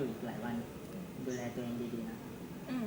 อยู่อีกหลายวัน ดูแลตัวเองดีๆนะ อืม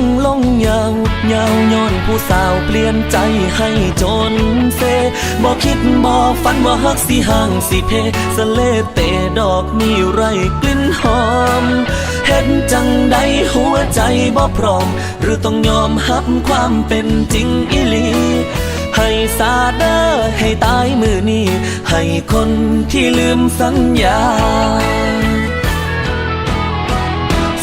งลงยาวยาวย้อนผู้สาวเปลี่ยนใจให้จนเซบอกคิดบอกฝันว่าฮักสิห่างสิเพสะเลเตดอกมีไรกลิ่นหอมเห็นจังใดหัวใจบ่พร้อม หรือต้องยอมฮับความเป็นจริงอีหลี ให้สาเดอให้ตายมือนี้ ให้คนที่ลืมสัญญา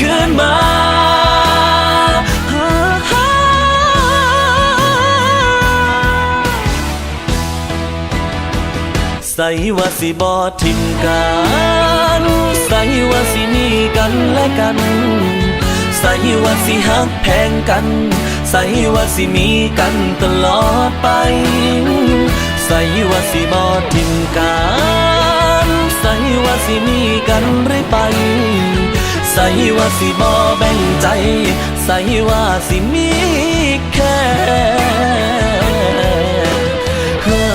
คืนมาใส่ว่าสิบอทิมกันใส่ว่าสิมีกันและกันใส่ว่าสิหักแพงกันใส่ว่าสิมีกันตลอดไปใส่ว่าสิบอทิมกันใส่ว่าสิมีกันเรื่อยไป ใส่ว่าสิบอแบ่งใจ ใส่ว่าสิมีแค่เขา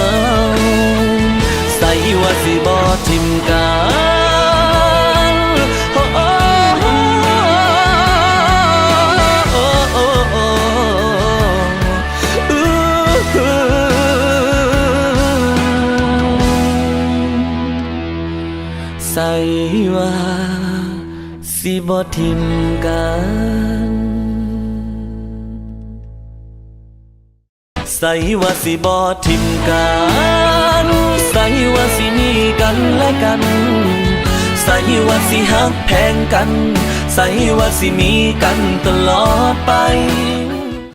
ใส่ว่าสิบอทิมกันใส่ว่า สิบอทิมกันใส่ว่าสิบอทิมกันใส่ว่าสิมีกันและกันใส่ว่าสิหักแพงกันใส่ว่าสิมีกันตลอดไป